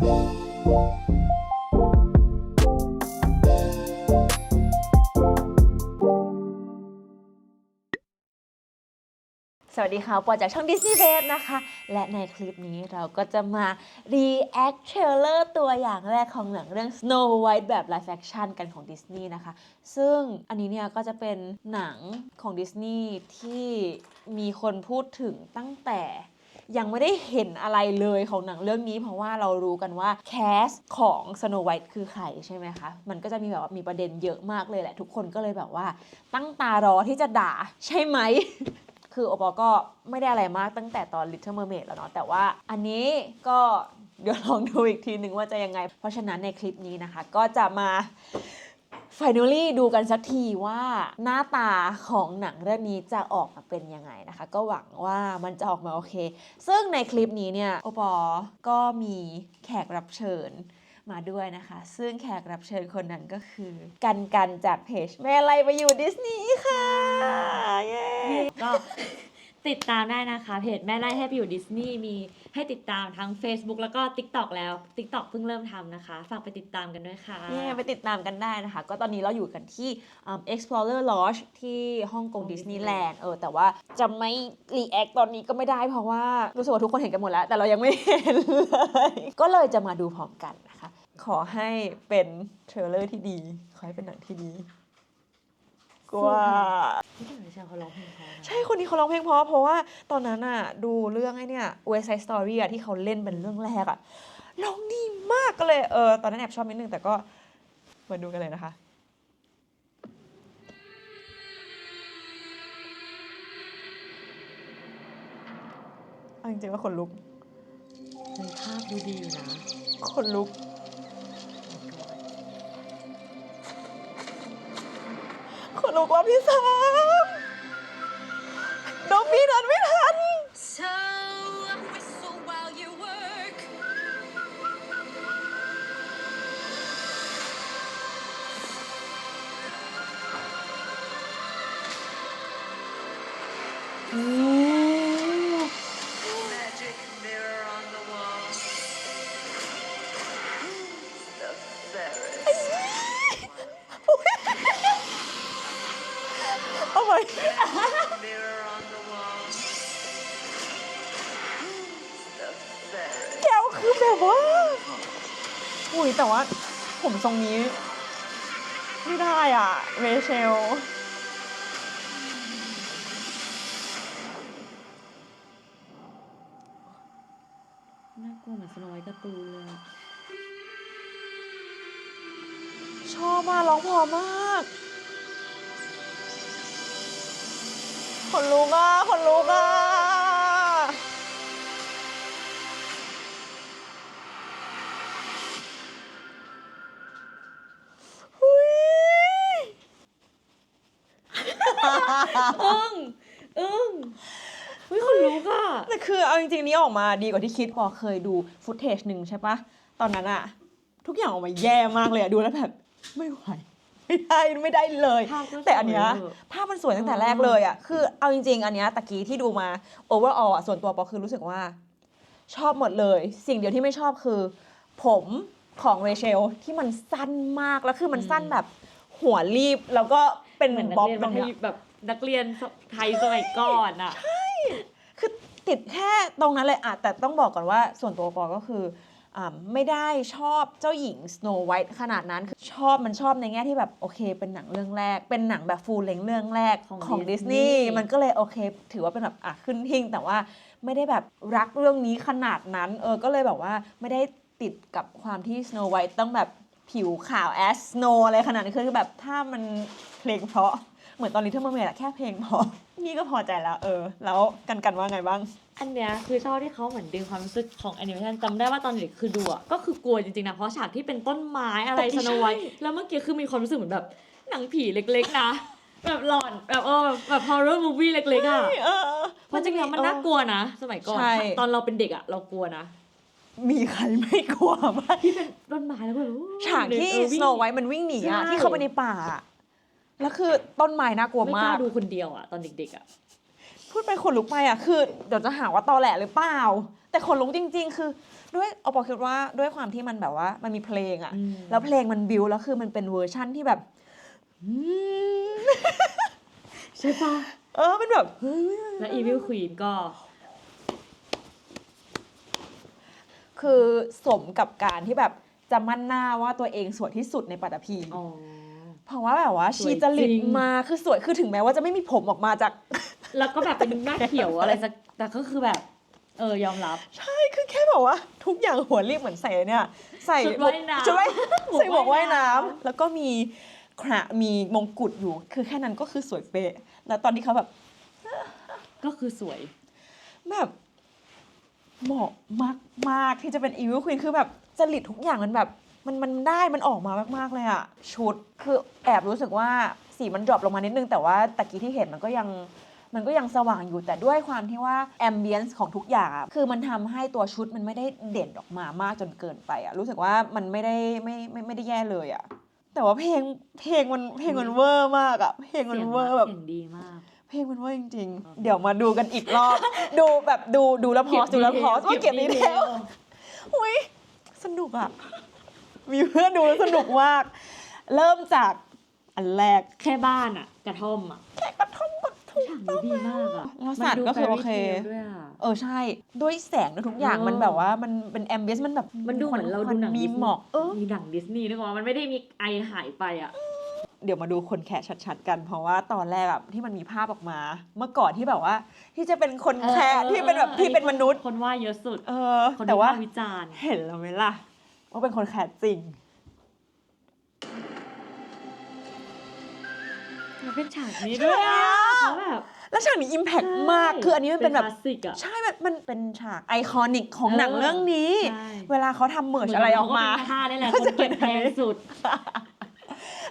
สวัสดีค่ะปอจากช่อง Disney b a b e นะคะ และในคลิปนี้เราก็จะมา react trailer ตัวอย่างแรกของหนังเรื่อง Snow White แบบ live action กันของ Disney นะคะ ซึ่งอันนี้เนี่ยก็จะเป็นหนังของ Disney ที่มีคนพูดถึงตั้งแต่ ยังไม่ได้เห็นอะไรเลยของหนังเรื่องนี้ เพราะว่าเรารู้กันว่าแคสของ Snow White คือใครใช่ไหมคะ มันก็จะมีแบบว่ามีประเด็นเยอะมากเลยแหละ ทุกคนก็เลยแบบว่า ตั้งตารอที่จะด่าใช่ไหมคือโอปอลก็ไม่ได้อะไรมากตั้งแต่ตอน Little Mermaid แล้วเนาะแต่ว่าอันนี้ก็เดี๋ยวลองดูอีกทีหนึ่งว่าจะยังไง เพราะฉะนั้นในคลิปนี้นะคะ ก็จะมา finally ดูกันสักทีว่าหน้าตาของหนังเรื่องนี้จะออกมาเป็นยังไงนะคะ ก็หวังว่ามันจะออกมาโอเค ซึ่งในคลิปนี้เนี่ยโอปอลก็มีแขกรับเชิญมาด้วยนะคะ ซึ่งแขกรับเชิญคนนั้นก็คือ กันกันจากเพจแม่ไรไปอยู่ดิสนีย์ค่ะ เย้ก็ ติดตามได้นะคะ เพจแม่ไล่ให้ไปอยู่ดิสนีย์มีให้ติดตามทั้ง Facebook แล้วก็ TikTok แล้ว TikTok เพิ่งเริ่มทำนะคะ ฝากไปติดตามกันด้วยค่ะเย้ไปติดตามกันได้นะคะ ก็ตอนนี้เราอยู่กันที่อืม Explorer Lodge ที่ฮ่องกงของดิสนีย์ Disneyland แลนด์เออแต่ว่าจะไม่รีแอคตอนนี้ก็ไม่ได้เพราะว่ารู้สึกว่าทุกคนเห็นกันหมดแล้ว แต่เรายังไม่เห็นเลยก็เลยจะมาดูพร้อมกันนะคะ ขอให้เป็นเทรลเลอร์ที่ดี ขอให้เป็นหนังที่ดี กว่าพี่ถึงชาเขาร้องเพลงเพราะนะใช่คนนี้เขาร้องเพลงเพราะเพราะว่าตอนนั้นอะดูเรื่องไอ้เนี่ย West Side Story อะที่เขาเล่นเป็นเรื่องแรกอะร้องดีมากก็เลยเออตอนนั้นแอบชอบนิดนึงแต่ก็มาดูกันเลยนะคะ เอาจริงๆว่าคนลุก ในภาพดูดีอยู่นะคนลุก ลูกรอบที่สาม เอาไป Mirror on the wall. The ferret. แก้วคือแบบว่า อุ้ยแต่ว่า ผมทรงนี้ ไม่ได้อะเรเชล น่ากลัวเหมือนสโนไวท์การ์ตูนเลยอะชอบมากร้องเพอมาก คนลุกอะคนลุกอะหุยอึ้งอึ้งเฮ้ยคนลุกอะแต่คือเอาจริงๆนี้ออกมาดีกว่าที่คิดพอเคยดูฟุตเทจหนึ่งใช่ปะตอนนั้นอะทุกอย่างออกมาแย่มากเลยอะดูแล้วแบบ ไม่ไหว ไม่ได้ไม่ได้เลย ภาพก็สวยแต่อันเนี้ยเวอร์ ภาพมันสวยตั้งแต่แรกเลยอะคือเอาจริง ๆ อันเนี้ยตะกี้ที่ดูมา overall อะส่วนตัวปอคือรู้สึกว่า ชอบหมดเลย สิ่งเดียวที่ไม่ชอบคือ ผมของเรเชลที่มันสั้นมากแล้วคือมันสั้นแบบหัวรีบแล้วก็เป็นเหมือนนักบ๊อบเรียนตมัรธงเนี้ยยแบบนักเรียนไทยสมัยก่อนอะ คือติดแค่ตรงนั้นเลยอะแต่ต้องบอกก่อนว่าส่วนตัวปอก็คืออ่า ไม่ได้ชอบเจ้าหญิง Snow White ขนาดนั้นคือชอบมันชอบในแง่ที่แบบโอเค เป็นหนังเรื่องแรก เป็นหนังแบบฟูลเลงเรื่องแรกของของดิส Disney นีย์มันก็เลยโอเค ถือว่าเป็นแบบอะขึ้นหิ่งแต่ว่าไม่ได้แบบรักเรื่องนี้ขนาดนั้นเออก็เลยแบบว่าไม่ได้ติดกับความที่ Snow White ต้องแบบผิวขาว as snow อะไรขนาดนั้นคือแบบถ้ามันเพลงเพราะ เหมือนตอน Little Mermaid อะแค่เพลงเพราะนี่ก็พอใจแล้ว เออ แล้วกันกันว่าไงบ้าง อันเนี้ยคือชอบที่เขาเหมือนดึงความรู้สึกของแอนิเมชันจำได้ว่าตอนเด็กคือดูอะก็คือกลัวจริงๆนะเพราะฉากที่เป็นต้นไม้อะไรแต่ที่สโนไวท์ใช่แล้วเมื่อกี้คือมีความรู้สึกเหมือนแบบหนังผีเล็กๆนะ แบบหลอนแบบเออแบบแบบ horror movie เล็กๆอะเออเพราะจริงๆแล้วมันน่ากลัวนะ สมัยก่อนใช่ตอนเราเป็นเด็กอะเรากลัวนะมีใครไม่กลัวบ้างที่เป็นต้นไม้แล้วก็แบบโอ้ฉากที่เออวิ่งสโนไวท์มันวิ่งหนีอะใช่ที่เข้าไปในป่าอะ แล้วคือต้นไม้น่ากลัวไม่กมาล้าก ดูคนเดียวอะตอนเด็กๆอะพูดไปขนลุกไปอะคือเดี๋ยวจะหาว่าตอแหลหรือเปล่า แต่ขนลุกจริง ๆ คือ ด้วยอปอคิดว่าด้วยความที่มันแบบว่า มันมีเพลงอะอืมแล้วเพลงมันบิวแล้วคือมันเป็นเวอร์ชั่นที่แบบอืมใช่ปะเออเป็นแบบเฮ้ยและ Evil Queen ก็ คือสมกับการที่แบบจะมั่นหน้าว่าตัวเองสวยที่สุดในปัตตภีอ๋อ เพราะว่าแบบว่าสวยชีจริตจริงมาคือสวยคือถึงแม้ว่าจะไม่มีผมออกมาจาก แล้วก็แบบเป็นหน้าเขียวอะไรสักแต่ก็คือแบบ เออยอมรับ ใช่คือแค่แบบว่า ทุกอย่างหัวรีบเหมือนใส่เนี่ย ใส่ชุดว่ายน้ำชุดว่ายหมวกใส่หมวกว่ายน้ว่ายน้ำำแล้วก็มีคระมีมงกุฎอยู่ คือแค่นั้นก็คือสวยเป๊ะแล้วตอนที่เขาแบบก็คือสวย แบบเหมาะมากมากๆที่จะเป็นอีวิลควีนคือแบบจริตทุกอย่างมันแบบ มันมันได้มันออกมามากๆเลยอะชุดคือแอบรู้สึกว่าสีมันดรอปลงมานิดนึง แต่ว่าตะกี้ที่เห็นมันก็ยังมันก็ยังสว่างอยู่แต่ด้วยความที่ว่าแอมเบียนซ์ของทุกอย่างอะคือมันทำให้ตัวชุดมันไม่ได้เด่นออกมามากจนเกินไปอะรู้สึกว่ามันไม่ได้ไม่ไม่ไม่ได้แย่เลยอะแต่ว่าเพลงเพลงมันเพลงมันเวอร์มากอะเพลงมันเสียงเวอร์แบบเสียงดีมากเพลงมันเว่าจริงๆ เดี๋ยวมาดูกันอีกรอบ ดูแบบดูดูแล้วพอสดูแล้วพอสว่าเก็บดีเทลอุ้ยสนุกอะ มีเพื่อนดูแล้วสนุกมาก เริ่มจากอันแรกแค่บ้านอะกระท่อมอะแค่กระท่อมก็ถูกฉากนี้ดีมากอะแล้วสัตว์ก็คือโอเค มันดู fairy tale ด้วยอะ เออใช่ ด้วยแสงด้วยทุกอย่างเออ มันแบบว่ามันเป็นแอมเบียสมันแบบมันดูเหมือนเราดูหนังมีดิสนีย์หมอกเออ มีหนังดิสนีย์นึกออกว่ามันไม่ได้มีไอหายไปอะ เดี๋ยวมาดูคนแคะชัดๆกัน เพราะว่าตอนแรกอะที่มันมีภาพออกมา เมื่อก่อนที่แบบว่า ที่จะเป็นคนแคะที่เป็นแบบที่เป็นมนุษย์ คนว่าเยอะสุด เออ คนแต่ว่าวิพกษ์วิจารณ์ เห็นแล้วไหมล่ะ ว่าเป็นคนแคสจริง มันเป็นฉากนี้ด้วยอะใช่อะเขาแบบ แล้วฉากนี้อิมแพ t มาก คืออันนี้มันเป็นแบบ คลาสสิกอะ ใช่มันมันเป็นฉากไอคอนิกของเออหนังเรื่องนี้ ใช่ เวลาเขาทำเมิร์ชอะไรออกมาเหนกับเขก็เป็นท่าได้แหละคนเก็บแพงสุด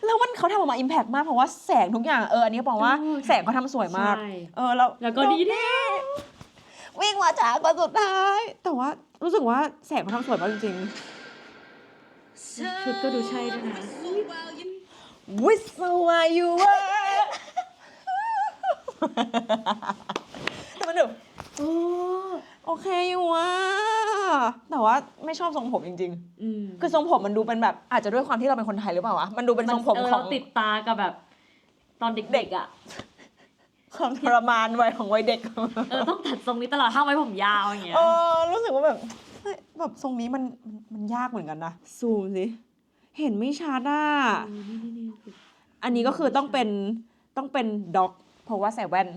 แล้วมันเขาทำออกมาอิมแพ t มาก เพราะว่าแสงทุกอย่าง เออ อันนี้บอกว่าเออ แสงเขาทำสวยมาก ใช่เออ แล้วแล้วก็ดีเทลวิ่งมาจากกว่าสุดท้าย แต่ว่ารู้สึกว่าแสงเขาทำสวยมากจริง ชุดก็ดูใช่ด้วยนะ So while you ๆ Whistle while you were แต่มันแบบโอ้โอเคอยู่ว่ะแต่ว่าไม่ชอบทรงผมจริงๆอืมคือทรงผมมันดูเป็นแบบอาจจะด้วยความที่เราเป็นคนไทยหรือเปล่าวะ มันดูเป็นทรงผมเออของ เราติดตากับแบบ ตอนเด็กๆอะ ความทรมานวัยของวัยเด็ก เออ ต้องตัดทรงนี้ตลอดถ้าไว้ผมยาวอย่างเงี้ย เออรู้สึกว่าแบบเฮ้ย แบบทรงนี้มันมันมันยากเหมือนกันนะซูมสิ เห็นไม่ชัดอะเออนี่นี่นี่คืออันนี้ก็คือต้องเป็นต้องเป็นด็อก เพราะว่าใส่แว่น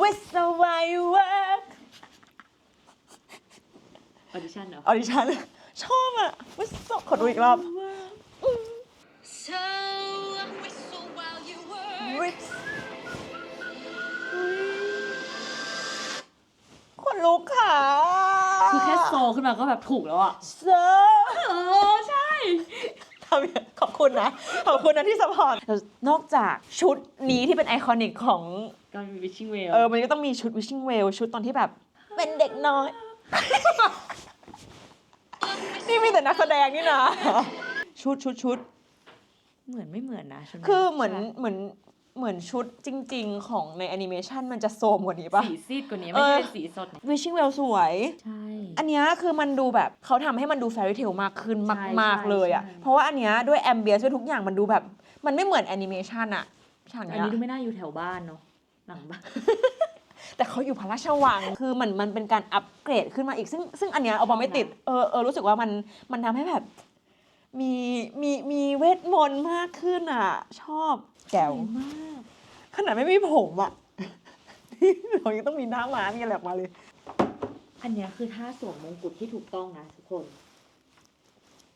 Whistle while you work ออดิชั่นเหรอออดิชั่นชอบอะ Whistle ขอดูอีกรอบ so whistle while you work. Whistle คนลุกค่ะ คือแค่โซขึ้นมาก็แบบถูกแล้วอะเซอร์เออใช่ทำอย่างขอบคุณนะ ขอบคุณนะที่สปอร์ตนอกจากชุดนี้ที่เป็นไอคอนิกของก็มีวิชชิ่งเวลเออมันก็ต้องมีชุด wishing well ชุดตอนที่แบบ เป็นเด็กน้อย นี่มีแต่นักแสดงนี่นะ ชุดชุดชุดเหมือนไม่เหมือนนะใช่ไหมคือเหมือนเหมือน เหมือนชุดจริง ๆ ของในแอนิเมชันมันจะโซมกว่านี้ปะ สีซีดกว่านี้ไม่ใช่เออเป็นสีสดเนี่ย wishing well สวย ใช่ อันเนี้ยคือมันดูแบบเขาทำให้มันดู fairy tale มากขึ้นใช่มาก ใช่ๆเลยอะ ใช่ เพราะว่าอันเนี้ยด้วยแอมเบียด้วยทุกอย่างมันดูแบบ มันไม่เหมือนแอนิเมชันอะฉากอันเนี้ยนี้ดูไม่น่าอยู่แถวบ้านเนาะหลังบ้าน แต่เขาอยู่พระราชวัง คือมันมันเป็นการอัปเกรดขึ้นมาอีกซึ่งซึ่งอันเนี้ยเอามาไม่ติดเออเออรู้สึกว่ามันมันทำให้แบบ มีมีมีเวทมนต์มากขึ้นอะ ชอบแก้วมาก ขนาดไม่มีผมอะเรายังต้องมีหน้าม้ามีอะไรออกมาเลย อันเนี้ยคือท่าสวมมงกุฎที่ถูกต้องนะทุกคน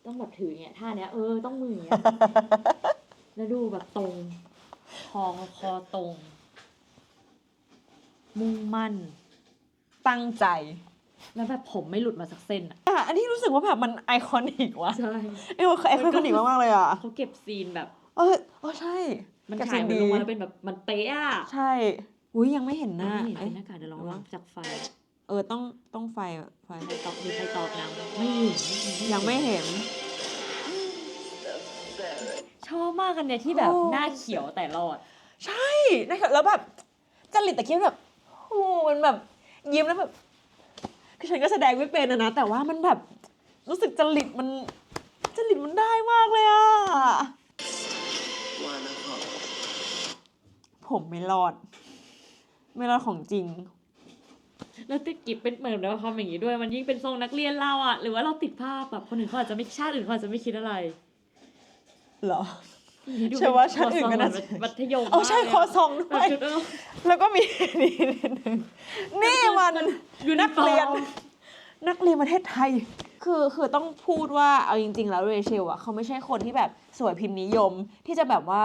ต้องแบบถืออย่างเงี้ยท่าเนี้ยเออต้องมืออย่างเงี้ยแล้วดูแบบตรงคอคอตรง มุ่งมั่น ตั้งใจ แล้วแบบผมไม่หลุดมาสักเส้นอะอะอันนี้รู้สึกว่าแบบมันไอคอนิกว่ะใช่เออไอคอนิกมากๆเลยอะเขาเก็บซีนแบบ เออเออใช่ มันเก็บถ่ายซีมันดีลงมาแล้วเป็นแบบมันเป๊ะอะใช่อุ้ยยังไม่เห็นหน้าไม่เห็นเอ้เป็ยนหน้ากากเดี๋ยวลองระลวัองงจากไฟเออต้องต้องไฟไฟใครตอบมีใครตอบยังไม่เห็นยังไม่เห็น ชอบมากกันเนี่ยที่แบบโอ้หน้าเขียวแต่รอด ใช่นะครับแล้วแบบจริตแต่คิดแบบโอ้มันแบบยิ้มแล้วแบบ คคือฉันก็แสดงไม่เป็นอะนะ แต่ว่ามันแบบรู้สึกจริตมันจริตมันได้มากเลยอะว่านะครับผมไม่รอด ไม่รอดของจริง แล้วติดกิบเป็นเหมือนแบบความอย่างนี้ด้วย มันยิ่งเป็นทรงนักเรียนเราอะหรือว่าเราติดภาพแบบคนอื่นเขาอาจจะไม่ชาติอื่นเขาอาจจะไม่คิดอะไร เหรอ ดูเชื่อว่าชาติอื่นก็น่าจะ มัธยมเอาใช่มากเลยะคอซองด้แบวบยชุดเออแล้วก็มี นี่นิดนึงนี่มันยูนินักฟอเรียนร์มนักเรียนประเทศไทย คือคือต้องพูดว่าเอาจริง ๆ แล้วเรเชลอะเขาไม่ใช่คนที่แบบสวยพิมพ์นิยม ที่จะแบบว่า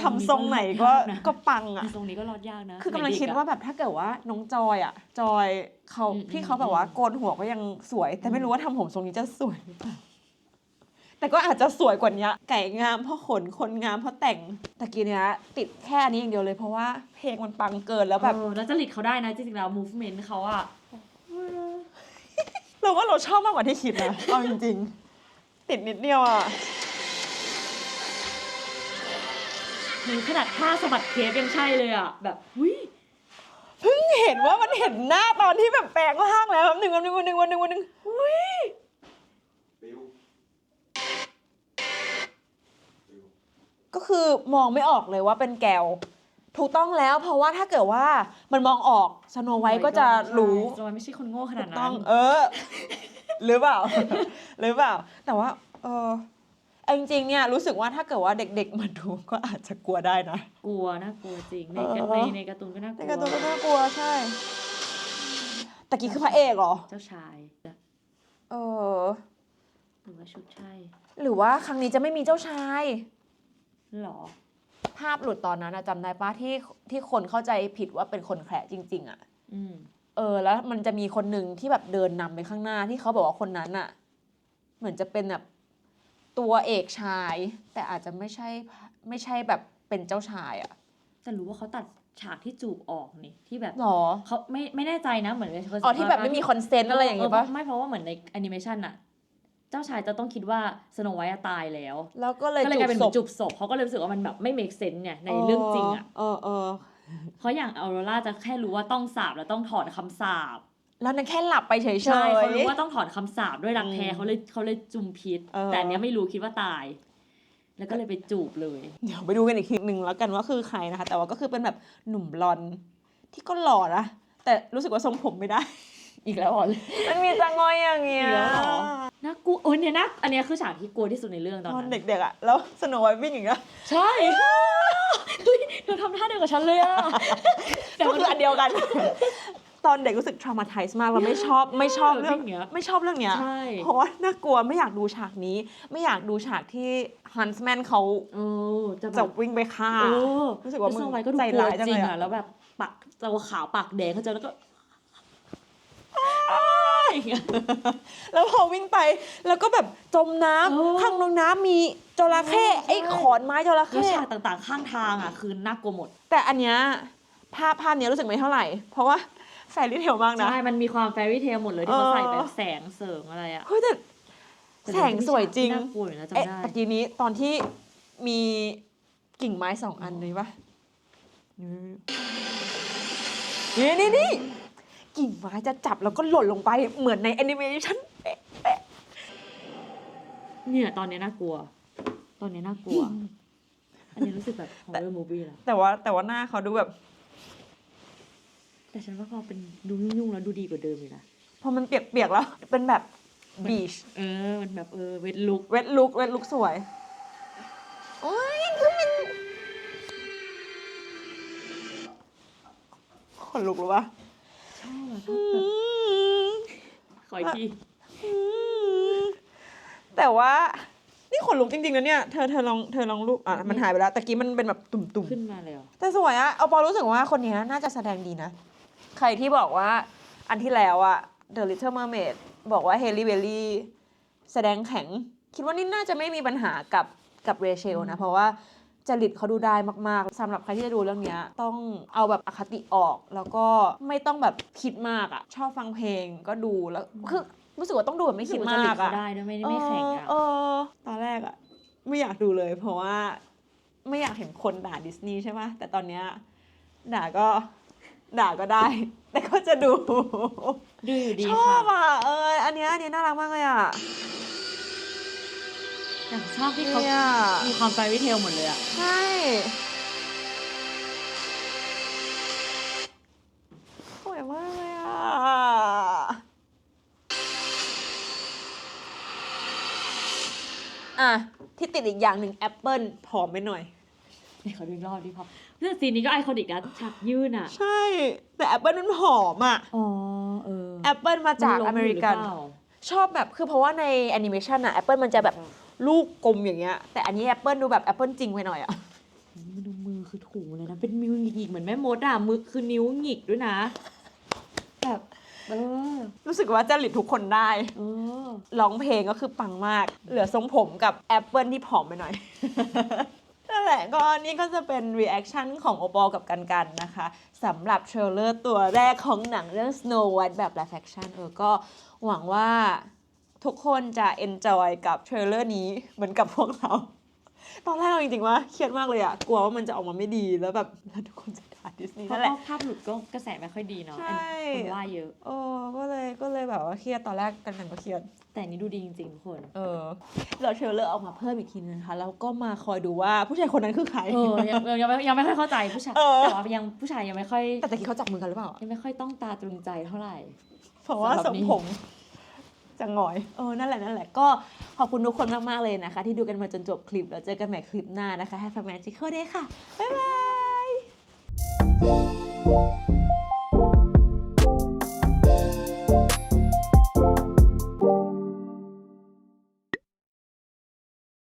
ทำทรงไหนก็ก็ปังอะทรงนี้ก็รอดยากนะ คือกำลังคิดเด็กๆะว่าแบบถ้าเกิดว่าน้องจอยอะจอยเขาอืมที่เขาแบบว่าอืมโกนหัวก็ยังสวย แต่ไม่รู้ว่าทำผมทรงนี้จะสวยหรือเปล่า แต่ก็อาจจะสวยกว่านี้ไก่งามเพราะขนคนงามเพราะแต่งตะกี้เนี้ยติดแค่อันนี้อย่างเดียวเลยเพราะว่าเพลงมันปังเกินแล้วแบบเออแล้วจริตเขาได้นะจริงๆแล้ว movement เขาอะเราว่าเราชอบมากกว่าที่คิดนะเอาจริงๆ ติดนิดเดียวอะคือขนาดท่าสะบัดเคปยังใช่เลยอะแบบวิเพิ่งเห็นว่ามันเห็นหน้าตอนที่แบบแปลงร่างแล้วหนึ่งวันหนึ่งวันหนึ่งวันหนึ่งวันหนึ่งอุ้ย บิวบิว ก็คือมองไม่ออกเลยว่าเป็นแกวถูกต้องแล้วเพราะว่าถ้าเกิดว่ามันมองออกสโนไวท์ก็จะรู้สโนไวท์ไม่ใช่คนโง่ขนาดต้นั้องน เออ หรือเปล่า หรือเปล่า แต่ว่า เออเอาจริงๆเนี่ยรู้สึกว่าถ้าเกิดว่าเด็ก ๆ มาดูก็อาจจะกลัวได้นะ กลัวน่ากลัวจริง ในเออ ในในการ์ตูนก็น่ากในลัวการ์ตูนก็น่ากลัวใช่ตะกี้คือพระเอกเหรอ เจ้าชายเออ หรือว่าชุดใช่หรือว่าครั้งนี้จะไม่มีเจ้าชาย หรอ ภาพหลุดตอนนั้นอะจำได้ปะที่ที่คนเข้าใจผิดว่าเป็นคนแคระจริง ๆอะอืมเออ แล้วมันจะมีคนหนึ่งที่แบบเดินนำไปข้างหน้าที่เขาบอกว่าคนนั้นอะเหมือนจะเป็นแบบตัวเอกชาย แต่อาจจะไม่ใช่ไม่ใช่แบบเป็นเจ้าชายอะแต่รู้ว่าเขาตัดฉากที่จูบออกนี่ที่แบบหรอเขาไม่ไม่แน่ใจนะเหมือนเคยอ๋อที่แบบไม่มีคอนเซนต์อะไรอย่างงี้งี้ปะ ไม่เพราะว่าเหมือนในแอนิเมชันอะ เจ้าชายจะต้องคิดว่าสโนไวท์ตายแล้ว แล้วก็เลยก็เลยกลายเป็นเหศมือพนจูบศพเขาก็เลยรู้สึกว่ามันแบบไม่ make sense เนี่ยในเรื่องจริงอะเออเออเพราะอย่างออโรราจะแค่รู้ว่าต้องสาบแล้วต้องถอนคำสาบแล้วนั่นแค่หลับไปเฉยๆใช่เขารู้ว่าต้องถอนคำสาบด้วยรักแท้อืมเขาเลยเขาเลยจุมพิษเออแต่อันเนี้ยไม่รู้คิดว่าตาย แล้วก็เลยไปจูบเลย เดี๋ยวไปดูกันอีกทีหนึ่งแล้วกันว่าคือใครนะคะ แต่ว่าก็คือเป็นแบบหนุ่มบลอนด์ที่ก็หล่อนะแต่รู้สึกว่าทรงผมไม่ได้ อีกแล้วเหรอมันมีจังงอยอย่างเงี้ย อีกแล้วเหรอน่ากลัวโอ้ยเนี่ยนะอันเนี้ยคือฉากที่กลัวที่สุดในเรื่องตอนตอนนั้นเด็กๆอะแล้วสโนไวท์วิ่งอย่างเงี้ยใช่เฮ้ยเธอทำท่าเดียวกับฉันเลยอะแต่ก็มัน คืออันเดียวกัน ตอนเด็กรู้สึก traumatized มากแล้วไม่ชอบไม่ชอบเรื่องวิ่งอย่างเงี้ยไม่ชอบเรื่องเนี้ยใช่ เพราะว่าน่ากลัวไม่อยากดูฉากนี้ ไม่อยากดูฉากที่ฮันส์แมนเขาเออจะแบจะบวิ่งไปฆ่า เออรู้สึกว่ามึงแล้สโนไวท์ก็ดูใจกลัวร้ายจังจริเลงยอะอะแล้วแบบปากตัวขาวปากแดงเขาเจอแล้วก็ อย่างเงี้ยแล้วพอวิ่งไปแล้วก็แบบจมน้ำเออ ข้างลงน้ำมีจระเข้เออใช่ไอ้ขอนไม้จระแล้วเข้ ฉากต่างๆ ข้างทางอะคือน่ากลัวหมดแต่อันเนี้ยภาพภาพเนี้ยรู้สึกไม่เท่าไหร่ เพราะว่าแฟรี่เทลมากนะ ใช่มันมีความแฟรี่เทลหมดเลยที่เขาเออใส่แบบแสงเสริงอะไรอะเฮ้ยแต่แสงสวยจริง น่ากลัวอยู่นะจำเอ๊ะได้ตะกี้นี้ตอนที่มีกิ่งไม้สองอันนี้ปะนี่นี่นี่ กิ่งไม้จะจับแล้วก็หล่นลงไปเหมือนในแอนิเมชันเป๊ะเนี่ยตอนเนี้ยน่ากลัว ตอนเนี้ยน่ากลัว อันนี้รู้สึกแบบ horror movie แล้ว แต่ว่าแต่ว่าหน้าเขาดูแบบ แต่ฉันว่าพอเป็นดูยุ่งๆแล้วดูดีกว่าเดิมเลยนะ พอมันเปียกๆแล้ว เป็นแบบบีชเออ มันแบบเออเวทลุก เวทลุกเวทลุกสวยโอ้ยคือมันขนลุกหรือวะ ชอบอะ อืม ข ออีกทีอืมแต่ว่า นี่ขนลุกจริงๆนะเนี่ย เธอเธอลองเธอลองรูปอะมันหายไปแล้วตะกี้มันเป็นแบบตุ่มขึ้นมาเลยเหรอๆแต่สวยอะเอาปอรู้สึกว่าคนนี้น่าจะแสดงดีนะ ใครที่บอกว่าอันที่แล้วอะ The Little Mermaid บอกว่าเฮลิเบลลี่แสดงแข็ง คิดว่านี่น่าจะไม่มีปัญหากับกับเรเชลนะ เพราะว่า จริตเขาดูได้มากๆสำหรับใครที่จะดูเรื่องเนี้ยต้องเอาแบบอคติออก แล้วก็ไม่ต้องแบบคิดมากอะชอบฟังเพลงก็ดูแล้วคือรู้สึกว่าต้องดูแบบไม่คิดรู้สึมากว่จริตอะเขาได้ด้วยไม่ได้ไม่แข็งอะเออตอนแรกอะไม่อยากดูเลย เพราะว่า ไม่อยากเห็นคนด่าดิสนีย์ใช่ไหมแต่ตอนเนี้ยด่าก็ด่าก็ได้ แต่ก็จะดู ดูอยู่ดีชอค่ะบอะเอออันเนี้ยอันเนี้ยน่ารักมากเลยอะ แต่ชอบที่เขาเนี่ย มีความไฟวิเทลหมดเลยอะใช่สวยมากเลยอะ อะ ที่ติดอีกอย่างหนึ่งแอปเปิลผอมไปหน่อยให้เขาดูอีกรอบดิพอเรื่องซีนนี้ก็ไอคอนิกนะฉากยื่นอะใช่ แต่แอปเปิลมันผอมอะ อ๋อเออแอปเปิลมาจากนล้อเมริกันยู่หเปล่าชอบแบบคือเพราะว่าในแอนิเมชันอะแอปเปิลมันจะแบบ ลูกกลมอย่างเงี้ย แต่อันนี้แอปเปิลดูแบบแอปเปิลจริงไปหน่อยอะมันดูมือคือถูเลยนะ เป็นมือหงิกๆเหมือนแม่มดอะมือคือนิ้วหงิกด้วยนะ แบบเออ รู้สึกว่าจริตทุกคนได้เออร้องเพลงก็คือปังมาก เหลือทรงผมกับแอปเปิลที่ผอมไปหน่อย นั่นแหละก็นี่ก็จะเป็น reaction ของโอปอลกับกันกันนะคะสำหรับเทรลเลอร์ตัวแรกของหนังเรื่อง Snow White แบบ live action เออก็หวังว่า ทุกคนจะ enjoy กับเทรลเลอร์นี้เหมือนกับพวกเรา ตอนแรกเอาจริงๆว่าเครียดมากเลยอะกลัวว่ามันจะออกมาไม่ดีแล้วแบบแล้วทุกคนจะด่าดิสนีย์เพราะนั่นแหละว่าภาพหลุดก็กระแสไม่ค่อยดีเนาะใช่ คนว่าเยอะ โอ้ก็เลยก็เลยแบบว่าเครียดตอนแรกกันกันก็เครียด แต่อันนี้ดูดีจริงๆทุกคน เออเราเทรลเลอร์ออกมาเพิ่มอีกทีนึงนะคะแล้วก็มาคอยดูว่าผู้ชายคนนั้นคือใคร เออยังยังไม่ยังไม่ค่อยเข้าใจผู้ชายเออ แต่ว่ายังผู้ชายยังไม่ค่อยแต่ตะกี้เขาจับมือกันหรือเปล่า ยังไม่ค่อยต้องตาตรึงใจเท่าไหร่ เพราะว่าสำหทรัรบงนี้ผม จะงอยเออนั่นแหละนั่นแหละก็ขอบคุณทุกคนมากๆเลยนะคะ ที่ดูกันมาจนจบคลิปแล้วเจอกันใหม่คลิปหน้านะคะ Have a magical day ค่ะ บ๊ายบาย